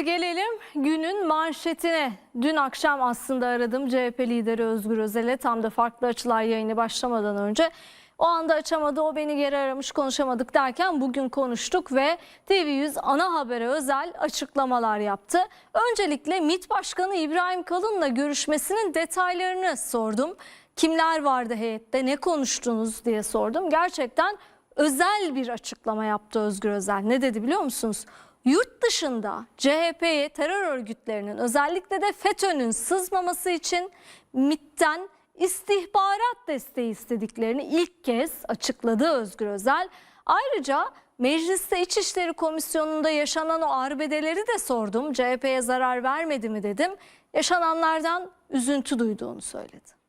Şimdi gelelim günün manşetine. Dün akşam aslında aradım CHP lideri Özgür Özel'e tam da farklı açılar yayını başlamadan önce. O anda açamadı, o beni geri aramış konuşamadık derken bugün konuştuk ve TV100 ana habere özel açıklamalar yaptı. Öncelikle MİT Başkanı İbrahim Kalın'la görüşmesinin detaylarını sordum. Kimler vardı heyette, ne konuştunuz diye sordum. Gerçekten özel bir açıklama yaptı Özgür Özel. Ne dedi biliyor musunuz? Yurt dışında CHP'ye terör örgütlerinin özellikle de FETÖ'nün sızmaması için MİT'ten istihbarat desteği istediklerini ilk kez açıkladı Özgür Özel. Ayrıca Mecliste İçişleri Komisyonu'nda yaşanan o arbedeleri de sordum. CHP'ye zarar vermedi mi dedim. Yaşananlardan üzüntü duyduğunu söyledi.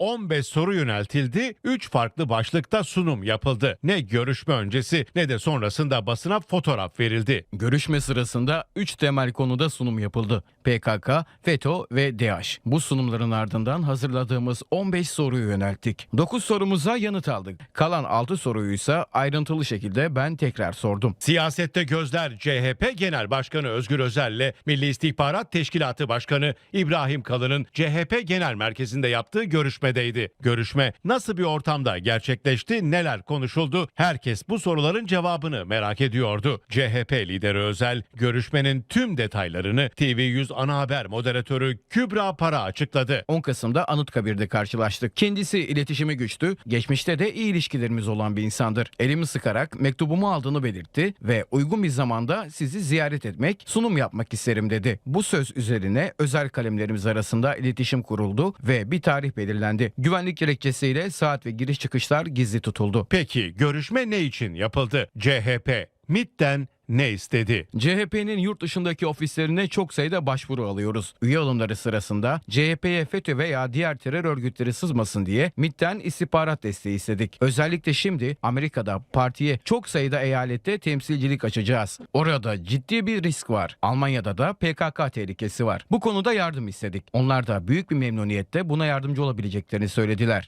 15 soru yöneltildi, 3 farklı başlıkta sunum yapıldı. Ne görüşme öncesi ne de sonrasında basına fotoğraf verildi. Görüşme sırasında 3 temel konuda sunum yapıldı. PKK, FETÖ ve DAEŞ. Bu sunumların ardından hazırladığımız 15 soruyu yönelttik. 9 sorumuza yanıt aldık. Kalan 6 soruyu ise ayrıntılı şekilde ben tekrar sordum. Siyasette gözler CHP Genel Başkanı Özgür Özel'le Milli İstihbarat Teşkilatı Başkanı İbrahim Kalın'ın CHP Genel Merkezi'nde yaptığı görüşmedeydi. Görüşme nasıl bir ortamda gerçekleşti, neler konuşuldu? Herkes bu soruların cevabını merak ediyordu. CHP lideri Özel, görüşmenin tüm detaylarını TV100 ana haber moderatörü Kübra Para açıkladı. 10 Kasım'da Anıtkabir'de karşılaştık. Kendisi iletişimi güçlü, geçmişte de iyi ilişkilerimiz olan bir insandır. Elimi sıkarak mektubumu aldığını belirtti ve uygun bir zamanda sizi ziyaret etmek, sunum yapmak isterim dedi. Bu söz üzerine özel kalemlerimiz arasında iletişim kuruldu ve bir tarih belirlendi. Güvenlik gerekçesiyle saat ve giriş çıkışlar gizli tutuldu. Peki görüşme ne için yapıldı? CHP MİT'ten ne istedi? CHP'nin yurt dışındaki ofislerine çok sayıda başvuru alıyoruz. Üye alımları sırasında CHP'ye FETÖ veya diğer terör örgütleri sızmasın diye MİT'ten istihbarat desteği istedik. Özellikle şimdi Amerika'da partiye çok sayıda eyalette temsilcilik açacağız. Orada ciddi bir risk var. Almanya'da da PKK tehlikesi var. Bu konuda yardım istedik. Onlar da büyük bir memnuniyetle buna yardımcı olabileceklerini söylediler.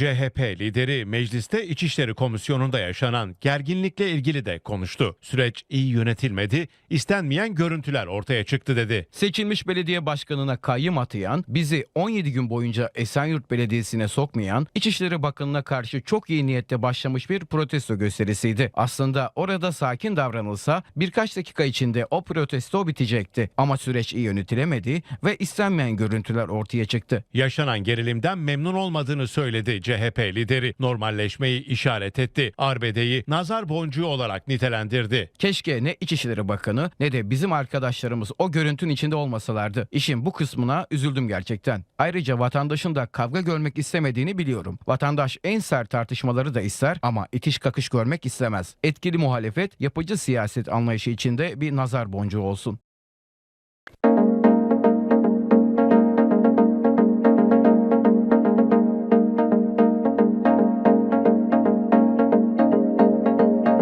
CHP lideri mecliste İçişleri Komisyonu'nda yaşanan gerginlikle ilgili de konuştu. Süreç iyi yönetilmedi, istenmeyen görüntüler ortaya çıktı dedi. Seçilmiş belediye başkanına kayyım atayan, bizi 17 gün boyunca Esenyurt Belediyesi'ne sokmayan, İçişleri Bakanı'na karşı çok iyi niyette başlamış bir protesto gösterisiydi. Aslında orada sakin davranılsa birkaç dakika içinde o protesto bitecekti. Ama süreç iyi yönetilemedi ve istenmeyen görüntüler ortaya çıktı. Yaşanan gerilimden memnun olmadığını söyledi CHP lideri. Normalleşmeyi işaret etti. Arbedeyi nazar boncuğu olarak nitelendirdi. Keşke ne İçişleri Bakanı ne de bizim arkadaşlarımız o görüntünün içinde olmasalardı. İşin bu kısmına üzüldüm gerçekten. Ayrıca vatandaşın da kavga görmek istemediğini biliyorum. Vatandaş en sert tartışmaları da ister ama itiş kakış görmek istemez. Etkili muhalefet yapıcı siyaset anlayışı içinde bir nazar boncuğu olsun.